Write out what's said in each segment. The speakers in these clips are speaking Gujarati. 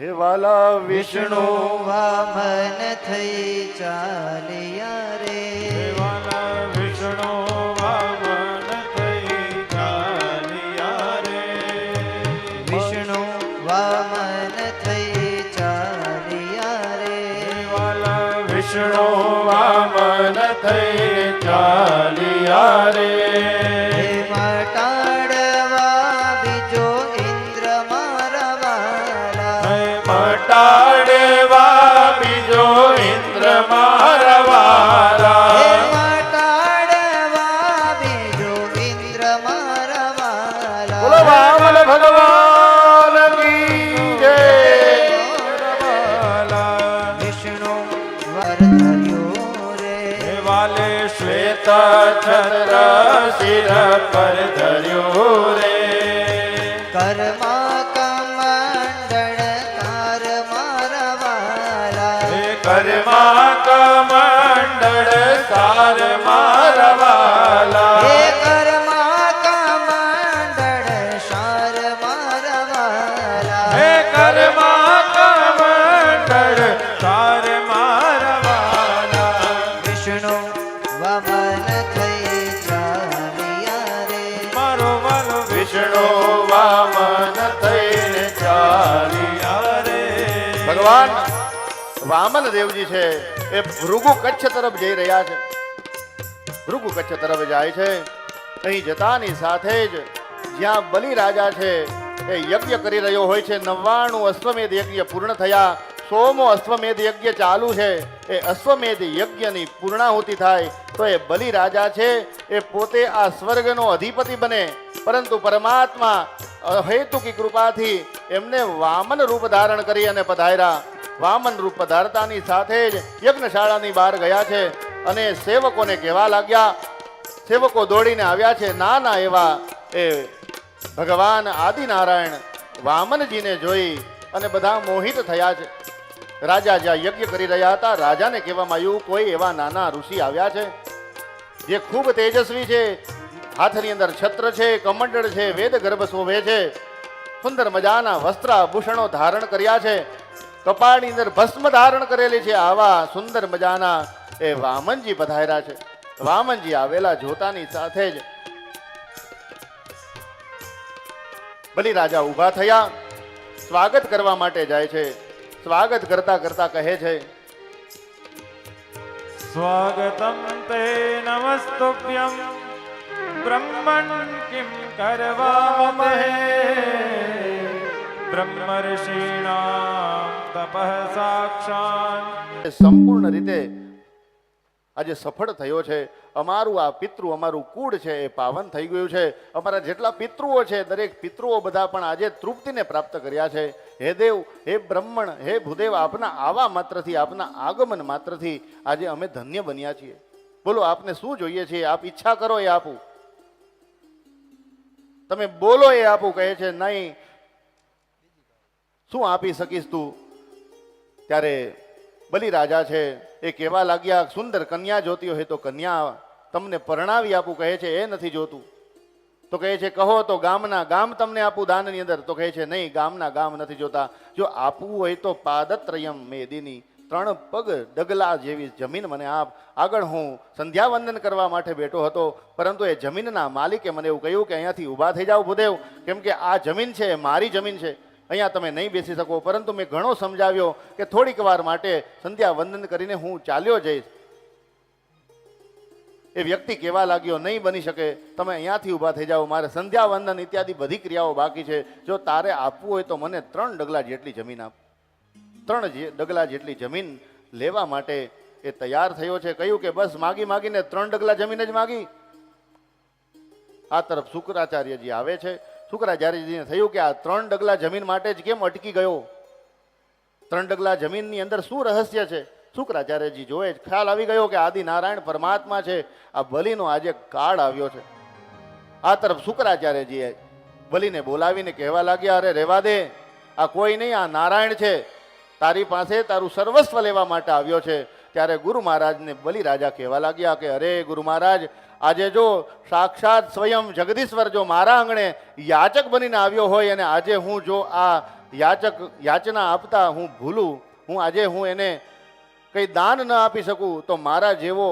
હે વાલા વિષ્ણુ. વામન થઈ ચાલ્યા રે. દેવાના વિષ્ણુ વામન થઈ ચાલ્યા રે. વિષ્ણુ વામન થઈ ચાલ્યા રે. વાલા વિષ્ણુ વામન થઈ ચાલ્યા રે. શ્વેત છત્ર શિર પર ધર્યો વિષ્ણુ વામન ભગવાન, વામન દેવજી છે, એ ભૃગુ કચ્છ તરફ જઈ રહ્યા છે. ભૃગુ કચ્છ તરફ જાય છે. અહીં જતાની સાથે જ જ્યાં બલિ રાજા છે, એ યજ્ઞ કરી રહ્યો હોય છે. નવ્વાણું અશ્વમેધ યજ્ઞ પૂર્ણ થયા. સોમો અશ્વમેધ યજ્ઞ ચાલુ છે. એ અશ્વમેધ યજ્ઞની પૂર્ણાહુતિ થાય તો એ બલિ રાજા છે. એ પોતે આ સ્વર્ગનો અધિપતિ બને. પરંતુ પરમાત્મા હેતુકી કૃપાથી એમને વામન રૂપ ધારણ કરી અને પધાર્યા. વામન રૂપ પધારતાની સાથે જ યજ્ઞશાળાની બહાર ગયા છે અને સેવકોને કહેવા લાગ્યા, સેવકો દોડીને આવ્યા છે, નાના એવા. એ ભગવાન આદિનારાયણ વામનજીને જોઈ અને બધા મોહિત થયા છે. રાજા જ્યાં યજ્ઞ કરી રહ્યા હતા, રાજાને કહેવામાં આવ્યું, કોઈ એવા નાના ઋષિ આવ્યા છે જે ખૂબ તેજસ્વી છે, હાથની અંદર છત્ર છે, કમંડળ છે, વેદ ગર્ભ શોભે છે, સુંદર મજાના વસ્ત્ર આભૂષણો ધારણ કર્યા છે, કપાળની અંદર ભસ્મ ધારણ કરેલી છે, આવા સુંદર મજાના એ વામનજી પધાર્યા છે. વામનજી આવેલા જોતાની સાથે જ બલિ રાજા ઊભા થયા. સ્વાગત કરવા માટે જાય છે. સ્વાગત કરતા કરતા કહે છે સ્વાગતમ તે નમસ્તુભ્યમ. બ્રહ્મણ કિમ કરવામહે બ્રહ્મર્ષિણા તપઃ સાક્ષાત. સંપૂર્ણ રીતે આજે સફળ થયો છે. અમારું આ પિતૃ, અમારું કુળ છે એ પાવન થઈ ગયું છે. અમારા જેટલા પિતૃઓ છે, દરેક પિતૃઓ બધા પણ આજે તૃપ્તિને પ્રાપ્ત કર્યા છે. હે દેવ, હે બ્રહ્મણ, હે ભૂદેવ, આપના આવા માત્રથી, આપના આગમન માત્રથી આજે અમે ધન્ય બન્યા છીએ. બોલો, આપને શું જોઈએ છે? આપ ઈચ્છા કરો એ આપું. તમે બોલો એ આપું, કહે છે, નહીં. શું આપી શકીશ તું? ત્યારે બલિ રાજા છે, એ કહેવા લાગ્યા, સુંદર કન્યા જોતી હોય તો કન્યા તમને પરણાવી આપું, કહે છે, એ નથી જોતું. તો કહે છે, કહો તો ગામના ગામ તમને આપું દાનની અંદર. તો કહે છે, નહીં, ગામના ગામ નથી જોતા. જો આપવું હોય તો પાદત્રયમ મેદીની ત્રણ પગ ડગલા જેવી જમીન મને આપ. આગળ હું સંધ્યાવંદન કરવા માટે બેઠો હતો, પરંતુ એ જમીનના માલિકે મને એવું કહ્યું કે અહીંયાથી ઊભા થઈ જાઓ ભૂદેવ. કેમ કે આ જમીન છે મારી જમીન છે. અહીંયા તમે નહીં બેસી શકો. પરંતુ મેં ઘણો સમજાવ્યો કે થોડીક વાર માટે સંધ્યા વંદન કરીને હું ચાલ્યો જઈશ. એ વ્યક્તિ કહેવા લાગ્યો, નહીં બની શકે. તમે અહીંયાથી ઊભા થઈ જાઓ. મારે સંધ્યા વંદન ઇત્યાદિ બધી ક્રિયાઓ બાકી છે. જો તારે આપવું હોય તો મને ત્રણ ડગલા જેટલી જમીન આપ. ત્રણ ડગલા જેટલી જમીન લેવા માટે એ તૈયાર થયો છે. કહ્યું કે બસ માગી માગીને ત્રણ ડગલા જમીન જ માગી. આ તરફ શુક્રાચાર્યજી આવે છે. શુક્રાચાર્યજીને થયું કે આ ત્રણ ડગલા જમીન માટે જ કેમ અટકી ગયો? ત્રણ ડગલા જમીનની અંદર શું રહસ્ય છે? શુક્રાચાર્યજી જોએ જ ખ્યાલ આવી ગયો કે આદિ નારાયણ પરમાત્મા છે, આ બલિનો આજે કાળ આવ્યો છે. આ તરફ શુક્રાચાર્યજીએ બલિને બોલાવીને કહેવા લાગ્યા, અરે રેવા દે, આ કોઈ નહીં, આ નારાયણ છે. તારી પાસે તારું સર્વસ્વ લેવા માટે આવ્યો છે. ત્યારે ગુરુ મહારાજને બલિ રાજા કહેવા લાગ્યા કે, અરે ગુરુ મહારાજ, આજે જો સાક્ષાત સ્વયં જગદીશ્વર જો મારા આંગણે યાચક બનીને આવ્યો હોય અને આજે હું જો આ યાચક યાચના આપતા હું ભૂલું, હું આજે હું એને કંઈ દાન ન આપી શકું, તો મારા જેવો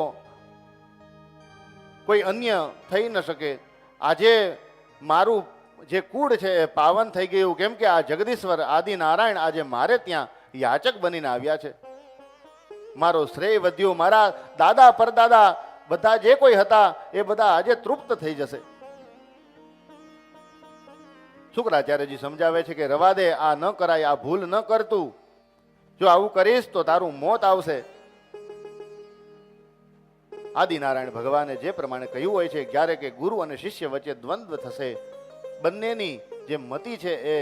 કોઈ અન્ય થઈ ન શકે. આજે મારું જે કુળ છે એ પાવન થઈ ગયું. કેમ કે આ જગદીશ્વર, આદિનારાયણ આજે મારે ત્યાં યાચક બનીને આવ્યા છે. મારો શ્રેય વધ્યો, મારા દાદા, પરદાદા બધા જે કોઈ હતા, એ બધા આજે તૃપ્ત થઈ જશે. શુક્રાચાર્યજી સમજાવે છે કે રવા દે, આ ન કરાય, આ ભૂલ ન કરતું જો આવું કરીશ તો તારું મોત આવશે. આદિનારાયણ ભગવાને જે પ્રમાણે કહ્યું હોય છે જ્યારે કે ગુરુ અને શિષ્ય વચ્ચે દ્વંદ્વ થશે, બંનેની જે મતિ છે એ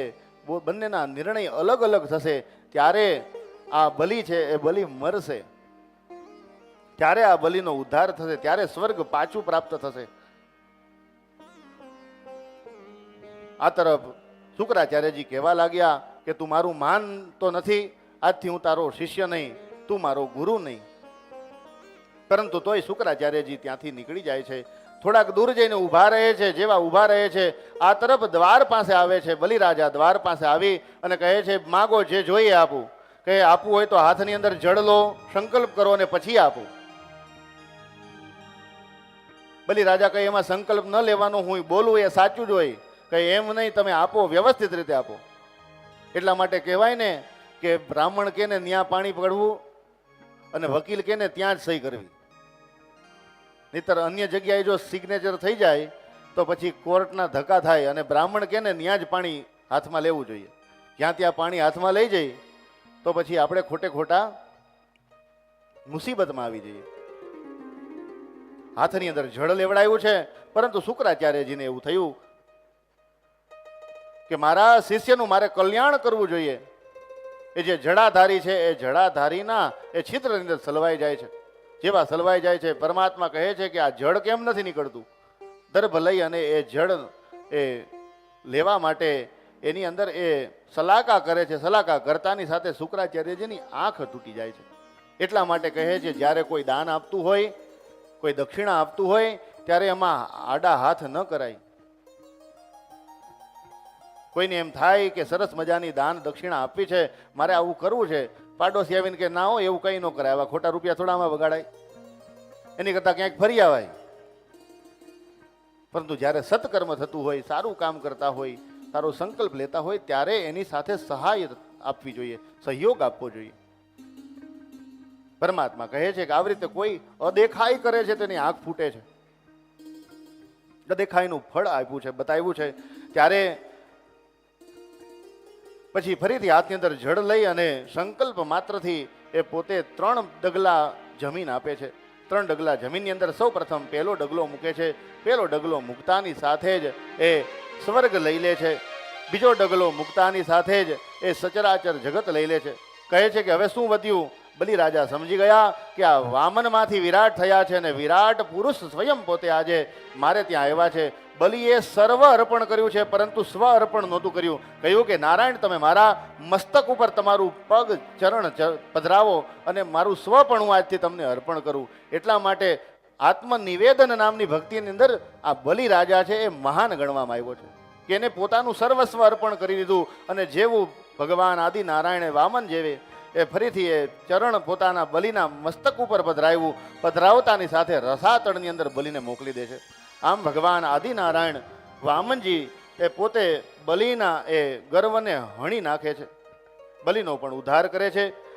બંનેના નિર્ણય અલગ અલગ થશે, ત્યારે આ બલિ છે, એ બલિ મરશે. ત્યારે આ બલિનો ઉદ્ધાર થશે, ત્યારે સ્વર્ગ પાછું પ્રાપ્ત થશે. આ તરફ શુક્રાચાર્યજી કહેવા લાગ્યા કે તું મારું માન તો નથી, આજથી હું તારો શિષ્ય નહીં, તું મારો ગુરુ નહીં. પરંતુ તોય શુક્રાચાર્યજી ત્યાંથી નીકળી જાય છે. થોડાક દૂર જઈને ઊભા રહે છે, જેવા ઊભા રહે છે, આ તરફ દ્વાર પાસે આવે છે, બલિરાજા દ્વાર પાસે આવી અને કહે છે, માગો જે જોઈએ આપું. કહે આપવું હોય તો હાથની અંદર જળ લો, સંકલ્પ કરો અને પછી આપો. આપું બલિરાજા કહે, એમાં સંકલ્પ ન લેવાનો, હું બોલું એ સાચું જ હોય. કે એમ નહીં, તમે આપો, વ્યવસ્થિત રીતે આપો. એટલા માટે કહેવાય ને કે બ્રાહ્મણ કે ને ત્યાં પાણી પડવું અને વકીલ કે ને ત્યાં જ સહી કરવી. નહીતર અન્ય જગ્યાએ જો સિગ્નેચર થઈ જાય, તો પછી કોર્ટના ધક્કા થાય અને બ્રાહ્મણ કે ત્યાં જ પાણી હાથમાં લેવું જોઈએ. જ્યાં ત્યાં પાણી હાથમાં લઈ જઈ તો પછી આપણે ખોટે ખોટા મુસીબતમાં આવી જઈએ. હાથની અંદર જળ લેવડાયું છે, પરંતુ શુક્રાચાર્યજીને એવું થયું કે મારા શિષ્યનું મારે કલ્યાણ કરવું જોઈએ. એ જે જડાધારી છે, એ જડાધારીના એ છિદ્રની અંદર સલવાઈ જાય છે. જેવા સલવાઈ જાય છે, પરમાત્મા કહે છે કે આ જળ કેમ નથી નીકળતું? દર્ભ લઈ અને એ જળ એ લેવા માટે એની અંદર એ સલાકા કરે છે સલાકા કરતાની સાથે શુક્રાચાર્યજીની આંખ તૂટી જાય છે. એટલા માટે કહે છે, જ્યારે કોઈ દાન આપતું હોય, કોઈ દક્ષિણા આપતું હોય, ત્યારે એમાં આડા હાથ ન કરાય. કોઈને એમ થાય કે સરસ મજાની દાન દક્ષિણા આપવી છે, મારે આવું કરવું છે, પાડોશી આવીને કે ના હોય એવું કંઈ ન કરાય, આવા ખોટા રૂપિયા થોડામાં બગાડાય એની કરતાં ક્યાંક ફરી આવાય. પરંતુ જ્યારે સત્કર્મ થતું હોય, સારું કામ કરતા હોય સારો સંકલ્પ લેતા હોય ત્યારે એની સાથે સહાય આપવી જોઈએ, સહયોગ આપવો જોઈએ. પરમાત્મા કહે છે કે આવી રીતે કોઈ અદેખાઈ કરે છે તેની આંખ ફૂટે છે. અદેખાઈનું ફળ આપ્યું છે, બતાવ્યું છે. ત્યારે પછી ફરીથી હાથની અંદર જળ લઈ અને સંકલ્પ માત્રથી એ પોતે ત્રણ ડગલા જમીન આપે છે. ત્રણ ડગલા જમીનની અંદર સૌ પ્રથમ પહેલો ડગલો મૂકે છે. પહેલો ડગલો મૂકતાની સાથે જ એ સ્વર્ગ લઈ લે છે. બીજો ડગલો મુક્તાની સાથે જ એ સચરાચર જગત લઈ લે છે. કહે છે કે હવે શું વધ્યું? બલિરાજા સમજી ગયા કે આ વામનમાંથી વિરાટ થયા છે અને વિરાટ પુરુષ સ્વયં પોતે આજે મારે ત્યાં આવ્યા છે. બલિએ સર્વ અર્પણ કર્યું છે, પરંતુ સ્વ અર્પણ નહોતું કર્યું. કહ્યું કે, નારાયણ, તમે મારા મસ્તક ઉપર તમારું પગ ચરણ પધરાવો અને મારું સ્વ પણ હું આજથી તમને અર્પણ કરું. એટલા માટે આત્મનિવેદન નામની ભક્તિની અંદર આ બલિ રાજા છે એ મહાન ગણવામાં આવ્યો છે. કે એને પોતાનું સર્વસ્વ અર્પણ કરી દીધું અને જેવું ભગવાન આદિ નારાયણે વામન જેવે, એ ફરીથી એ ચરણ પોતાના બલિના મસ્તક ઉપર પધરાવ્યું. પધરાવતાની સાથે રસાતળની અંદર બલિને મોકલી દે છે. આમ ભગવાન આદિનારાયણ વામનજી એ પોતે બલિના એ ગર્વને હણી નાખે છે. બલિનો પણ ઉદ્ધાર કરે છે.